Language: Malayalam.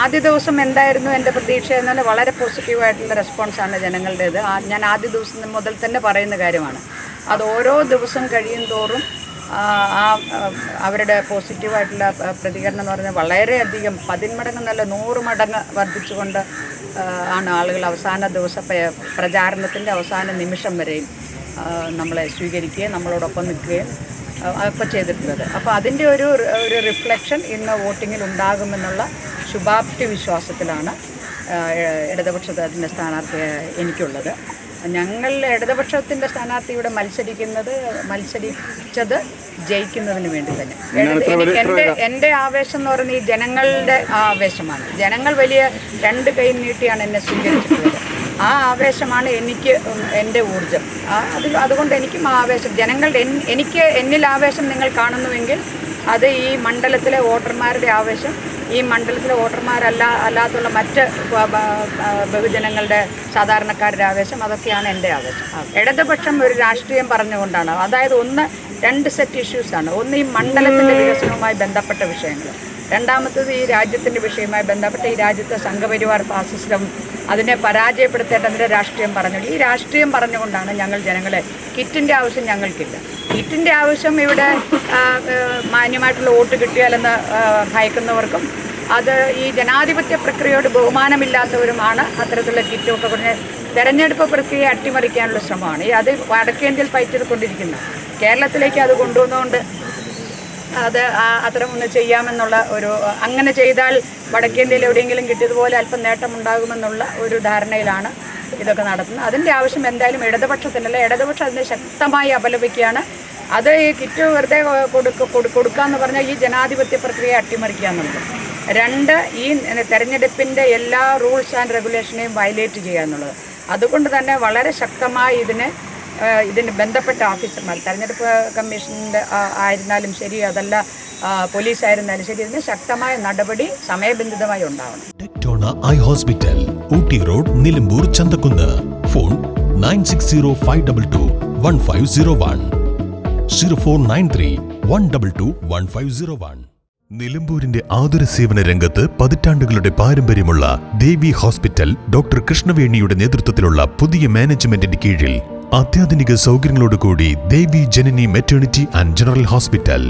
ആദ്യ ദിവസം എന്തായിരുന്നു എന്റെ പ്രതീക്ഷ എന്നാൽ വളരെ പോസിറ്റീവായിട്ടുള്ള റെസ്പോൺസാണ് ജനങ്ങളുടേത്. ഞാൻ ആദ്യ ദിവസം മുതൽ തന്നെ പറയുന്ന കാര്യമാണ്. അത് ഓരോ ദിവസം കഴിയും തോറും ആ, അവരുടെ പോസിറ്റീവായിട്ടുള്ള പ്രതികരണം എന്ന് പറഞ്ഞാൽ വളരെയധികം പതിന്മടങ്ങ് നല്ല നൂറ് മടങ്ങ് വർദ്ധിച്ചുകൊണ്ട് ആണ് ആളുകൾ അവസാന ദിവസം പ്രചാരണത്തിന്റെ അവസാന നിമിഷം വരെയും നമ്മളെ സ്വീകരിക്കുകയും നമ്മളോടൊപ്പം നിൽക്കുകയും ഒക്കെ ചെയ്തിട്ടുള്ളത്. അപ്പോൾ അതിന്റെ ഒരു ഒരു റിഫ്ലക്ഷൻ ഇന്ന് വോട്ടിങ്ങിൽ ഉണ്ടാകുമെന്നുള്ള ശുഭാപ്തി വിശ്വാസത്തിലാണ് ഇടതുപക്ഷത്തിന്റെ സ്ഥാനാർത്ഥി എനിക്കുള്ളത്. ഞങ്ങൾ ഇടതുപക്ഷത്തിന്റെ സ്ഥാനാർത്ഥി ഇവിടെ മത്സരിക്കുന്നത് മത്സരിച്ചത് ജയിക്കുന്നതിന് വേണ്ടി തന്നെ. എന്റെ എന്റെ ആവേശം എന്ന് പറയുന്നത് ഈ ജനങ്ങളുടെ ആവേശമാണ്. ജനങ്ങൾ വലിയ രണ്ട് കൈ നീട്ടിയാണ് എന്നെ സ്വീകരിച്ചിട്ടുള്ളത്. ആ ആവേശമാണ് എനിക്ക് എന്റെ ഊർജം ആ അത് അതുകൊണ്ട് എനിക്കും ആ ആവേശം. ജനങ്ങളുടെ എനിക്ക് എന്നിൽ ആവേശം നിങ്ങൾ കാണുന്നുവെങ്കിൽ അത് ഈ മണ്ഡലത്തിലെ വോട്ടർമാരുടെ ആവശ്യം ഈ മണ്ഡലത്തിലെ വോട്ടർമാരല്ല അല്ലാത്തുള്ള മറ്റ് ബഹുജനങ്ങളുടെ സാധാരണക്കാരുടെ ആവേശം അതൊക്കെയാണ് എന്റെ ആവേശം. ഇടതുപക്ഷം ഒരു രാഷ്ട്രീയം പറഞ്ഞുകൊണ്ടാണ്. അതായത് ഒന്ന് രണ്ട് സെറ്റ് ഇഷ്യൂസാണ് ഒന്ന് ഈ മണ്ഡലത്തിന്റെ വികസനവുമായി ബന്ധപ്പെട്ട വിഷയങ്ങൾ. രണ്ടാമത്തത് ഈ രാജ്യത്തിന്റെ വിഷയവുമായി ബന്ധപ്പെട്ട ഈ രാജ്യത്തെ സംഘപരിവാർ ഫാസിസ്റ്റം അതിനെ പരാജയപ്പെടുത്തേണ്ടതിന്റെ രാഷ്ട്രീയം പറഞ്ഞു ഈ രാഷ്ട്രീയം പറഞ്ഞുകൊണ്ടാണ് ഞങ്ങൾ ജനങ്ങളെ കിറ്റിന്റെ ആവശ്യം ഞങ്ങൾക്കില്ല. കിറ്റിന്റെ ആവശ്യം ഇവിടെ മാന്യമായിട്ടുള്ള വോട്ട് കിട്ടിയാലെന്ന് ഭയക്കുന്നവർക്കും അത് ഈ ജനാധിപത്യ പ്രക്രിയയോട് ബഹുമാനമില്ലാത്തവരുമാണ് അത്തരത്തിലുള്ള കിറ്റൊക്കെ പറഞ്ഞ് തെരഞ്ഞെടുപ്പ് പ്രക്രിയയെ അട്ടിമറിക്കാനുള്ള ശ്രമമാണ്. അത് വടക്കേന്ത്യയിൽ പയറ്റിക്കൊണ്ടിരിക്കുന്നത് കേരളത്തിലേക്ക് അത് കൊണ്ടുവന്നുകൊണ്ട് അത് അത്തരം ഒന്ന് ചെയ്യാമെന്നുള്ള ഒരു അങ്ങനെ ചെയ്താൽ വടക്കേന്ത്യയിൽ എവിടെയെങ്കിലും കിട്ടിയതുപോലെ അല്പം നേട്ടമുണ്ടാകുമെന്നുള്ള ഒരു ധാരണയിലാണ് ഇതൊക്കെ നടത്തുന്നത്. അതിന്റെ ആവശ്യം എന്തായാലും ഇടതുപക്ഷത്തിനല്ല. ഇടതുപക്ഷം അതിനെ ശക്തമായി അപലപിക്കുകയാണ്. അത് ഈ കിറ്റ് വെറുതെ കൊടുക്ക കൊടു- കൊടുക്കാന്ന് പറഞ്ഞാൽ ഈ ജനാധിപത്യ പ്രക്രിയയെ അട്ടിമറിക്കുക എന്നുള്ളത്. രണ്ട് ഈ തെരഞ്ഞെടുപ്പിന്റെ എല്ലാ റൂൾസ് ആൻഡ് റെഗുലേഷനെയും വയലേറ്റ് ചെയ്യുക എന്നുള്ളത്. അതുകൊണ്ട് തന്നെ വളരെ ശക്തമായി ഇതിനെ ഇതിന് ബന്ധപ്പെട്ട ഓഫീസർമാർ തെരഞ്ഞെടുപ്പ് കമ്മീഷന്റെ ആയിരുന്നാലും ശരി അതല്ല പോലീസ് ആയിരുന്നാലും ശരി ഇതിന് ശക്തമായ നടപടി സമയബന്ധിതമായി ഉണ്ടാവണം. Tectona eye hospital Ooty road Nilambur Chanthakunnu. Phone nine six zero five double two one five zero one. Zero four nine three one double two one five zero one. നിലമ്പൂരിന്റെ ആതുര സേവന രംഗത്ത് പതിറ്റാണ്ടുകളുടെ പാരമ്പര്യമുള്ള ദേവി ഹോസ്പിറ്റൽ ഡോക്ടർ കൃഷ്ണവേണിയുടെ നേതൃത്വത്തിലുള്ള പുതിയ മാനേജ്മെന്റിന് കീഴിൽ അത്യാധുനിക സൗകര്യങ്ങളോടുകൂടി Devi Janani maternity and general hospital.